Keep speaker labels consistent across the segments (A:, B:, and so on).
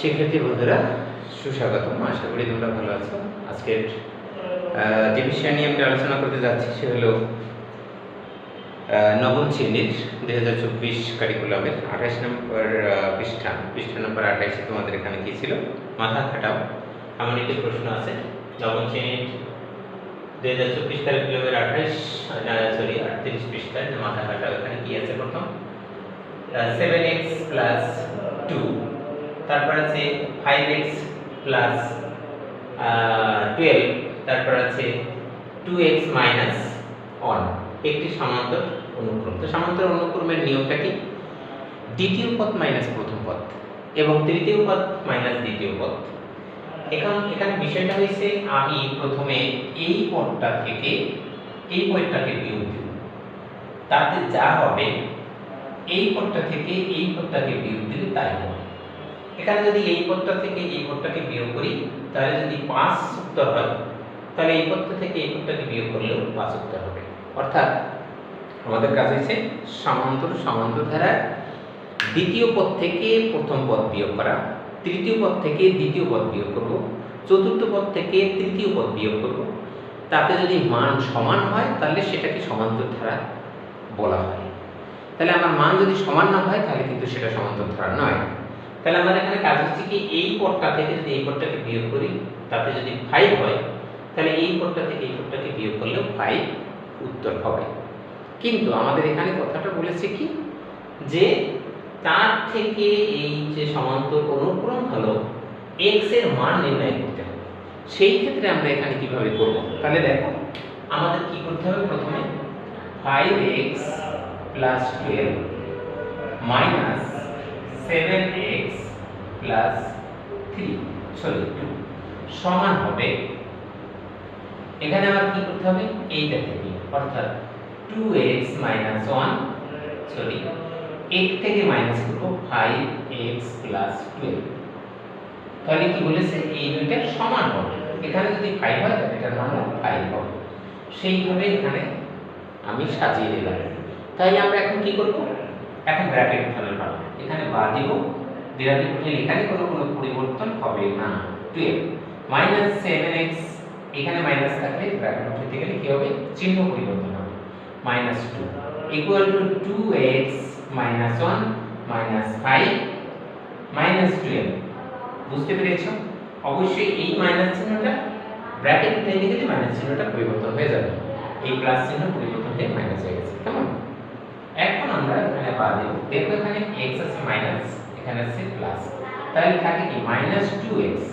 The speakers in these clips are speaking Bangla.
A: শিক্ষার্থী বন্ধুরা, সুস্বাগতম। আশা করি তোমরা ভালো আছো। আজকের যে বিষয় নিয়ে আমরা আলোচনা করতে যাচ্ছি সে হলো নবম শ্রেণির দুই হাজার চব্বিশ কারিকুলামের আঠাশ নম্বর পৃষ্ঠা। পৃষ্ঠা নম্বর আঠাইশে তোমাদের এখানে কি ছিল? মাথা খাটাও। এমন একটি প্রশ্ন আছে। নবম শ্রেণির দুই হাজার চব্বিশ কারিকুলামের আঠাইশ সরি আটত্রিশ পৃষ্ঠায় মাথা খাটাও। এখানে কি আছে প্রথম? সেভেন এক্স প্লাস টু তারপর আছে ফাইভ এক্স প্লাস টুয়েলভ তারপর আছে টু এক্স মাইনাস ওয়ান একটি সমান্তর অনুক্রম। তো সমান্তর অনুক্রমের নিয়মটা কি? দ্বিতীয় পদ মাইনাস প্রথম পদ এবং তৃতীয় পদ মাইনাস দ্বিতীয় পদ। এখন এখানে বিষয়টা হয়েছে, আমি প্রথমে এই পদটা থেকে এই পদটাকে বিয়োগ দেব। তাতে যা হবে, এই পদটা থেকে এই পদটাকে বিয়োগ দিলে তাই হবে। এখানে যদি এই পদটা থেকে এই পদটাকে বিয়োগ করি, তাহলে যদি পাঁচ উত্তর হয়, তাহলে এই পদটা থেকে এই পদটাকে বিয়োগ করলেও পাঁচ উত্তর হবে। অর্থাৎ আমাদের কাজ হয়েছে সমান্তর সমান্তর ধারা দ্বিতীয় পদ থেকে প্রথম পদ বিয়োগ করা, তৃতীয় পদ থেকে দ্বিতীয় পদ বিয়োগ করব, চতুর্থ পদ থেকে তৃতীয় পদ বিয়োগ করব। তাতে যদি মান সমান হয়, তাহলে সেটাকে সমান্তর ধারা বলা হয়। তাহলে আমার মান যদি সমান না হয়, তাহলে কিন্তু সেটা সমান্তর ধারা নয়। তাহলে আমাদের এখানে কাজ হচ্ছে কি, এই পদটা থেকে যদি এই পদটাকে বিয়োগ করি, তাতে যদি ফাইভ হয়, তাহলে এই পদটা থেকে এই পদটাকে বিয়োগ করলেও ফাইভ উত্তর হবে। কিন্তু আমাদের এখানে কথাটা বলেছে কি, যে তার থেকে এই যে সমান্তর অনুক্রম হলো এক্সের মান নির্ণয় করতে হবে। সেই ক্ষেত্রে আমরা এখানে কীভাবে করব? তাহলে দেখো, আমাদের কি করতে হবে প্রথমে? Five X plus twelve minus seven X plus three sorry two সমান হবে, এখানে আবার কি করতে হবে? এইটা থেকে অর্থাৎ two X minus one sorry এক থেকে মাইনাস করব ফাইভ এক্স প্লাস টুয়েলভ তাহলে কি বলেছে? এই দুইটা সমান হবে। এখানে যদি ফাইভ হয়, তাহলে এটার মান ফাইভ হবে। সেইভাবে এখানে আমি সাজিয়ে দিলাম। তাই আমরা এখন কি করব? এখন ব্র্যাকেট উঠানোর পালা। এখানে বা দিব উঠলে এখানে কোনো কোনো পরিবর্তন হবে না। টুয়েলভ মাইনাস সেভেন এক্স এখানে মাইনাস থাকলে ব্র্যাকেট উঠাতে গেলে কি হবে? চিহ্ন পরিবর্তন হবে। Minus two equal to two X minus one minus five minus twelve বুঝতে পেরেছ? অবশ্যই এই মাইনাস চিহ্নটা ব্র্যাকেট উঠে গেলে মাইনাস চিহ্নটা পরিবর্তন হয়ে যাবে। এই প্লাস চিহ্ন পরিবর্তন হয়ে মাইনাস হয়ে গেছে। কেমন? এখন আমরা এখানে বাদ দেব দেখো এখানে x আছে মাইনাস এখানে আছে প্লাস তাহলে থাকে কি? মাইনাস টু এক্স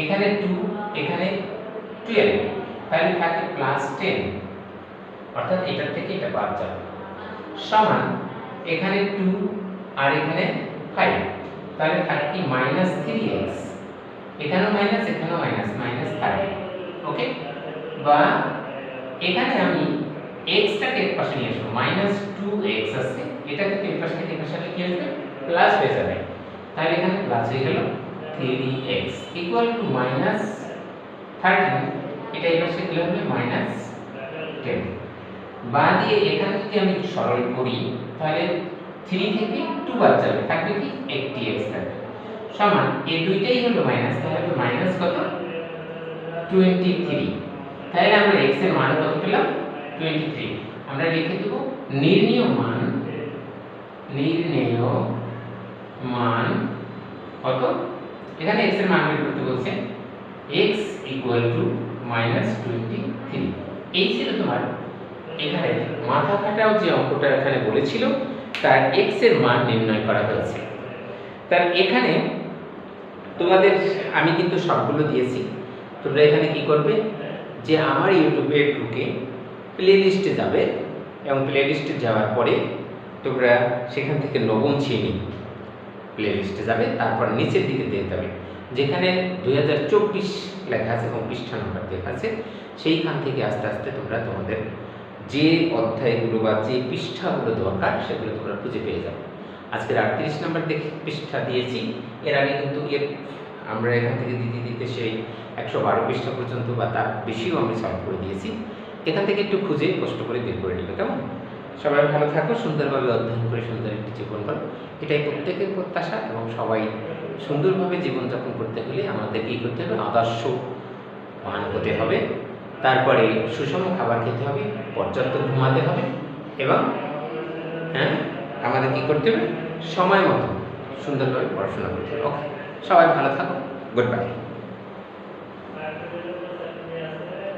A: এখানে টু এখানে টুয়েলভ তাহলে থাকে প্লাস টেন অর্থাৎ এটার থেকে এটা বাদ যাবে। সমান এখানে টু আর এখানে ফাইভ তাহলে থাকে কি? মাইনাস থ্রি এক্স এখানেও মাইনাস এখানেও মাইনাস মাইনাস থার্টি ওকে বা এখানে আমি এক্সটাকে এক পাশে নিয়ে আসব। মাইনাস টু এক্স আছে এটা থেকে এই পাশে এই পাশে কি আসবে? প্লাস হয়ে যাবে। তাহলে এখানে প্লাস হয়ে গেল three X equal to minus thirteen এটা এই পাশে গেলে হবে মাইনাস টেন বা দিয়ে এখানে যদি আমি সরল করি, তাহলে থ্রি থেকে টু বাদ যাবে। থাকবে কি একটি এক্স থাকবে। সমান, এই দুইটাই হলো মাইনাস তাহলে মাইনাস কত? টোয়েন্টি থ্রি তাহলে আমরা x এর মান কত পেলাম? 23 আমরা লিখে দেব, নির্ণীয় মান, নির্ণেয় মান কত? এখানে x এর মান বের করতে বলছে, x equal to minus twenty three এই ছিল তোমার এখানে মাথা কাটাও যে অঙ্কটা এখানে বলেছিল, তার x এর মান নির্ণয় করা হয়েছে। তার এখানে তোমাদের, আমি কিন্তু সবগুলো দিয়েছি। তোমরা এখানে কি করবে? যে আমার ইউটিউবে ঢুকে প্লে লিস্টে যাবে এবং প্লে লিস্টে যাওয়ার পরে তোমরা সেখান থেকে নবম শ্রেণি প্লে লিস্টে যাবে, তারপর নিচের দিকে দিয়ে যাবে। যেখানে দুই হাজার চব্বিশ লেখা আছে এবং পৃষ্ঠা নম্বর লেখা আছে, সেইখান থেকে আস্তে আস্তে তোমরা তোমাদের যে অধ্যায়গুলো বা যে পৃষ্ঠাগুলো দরকার, সেগুলো তোমরা খুঁজে পেয়ে যাবে। আজকের আটত্রিশ নম্বর দেখে, পৃষ্ঠা দিয়েছি। এর আগে কিন্তু এর আমরা এখান থেকে দিতে দিতে সেই একশো বারো পৃষ্ঠা পর্যন্ত বা তার বেশিও আমি সলভ করে দিয়েছি। এখান থেকে একটু খুঁজে কষ্ট করে বের করে নেবে কেমন? সবাই ভালো থাকো, সুন্দরভাবে অধ্যয়ন করে সুন্দর একটি জীবন করো এটাই প্রত্যেকের প্রত্যাশা এবং সবাই সুন্দরভাবে জীবনযাপন করতে হলে আমাদের কী করতে হবে? আদর্শ মান হতে হবে। তারপরে সুষম খাবার খেতে হবে, পর্যাপ্ত ঘুমাতে হবে এবং হ্যাঁ? আমাদের কী করতে হবে? সময় মতো সুন্দরভাবে পড়াশোনা করতে হবে। ওকে সবাই ভালো থাকো। Good bye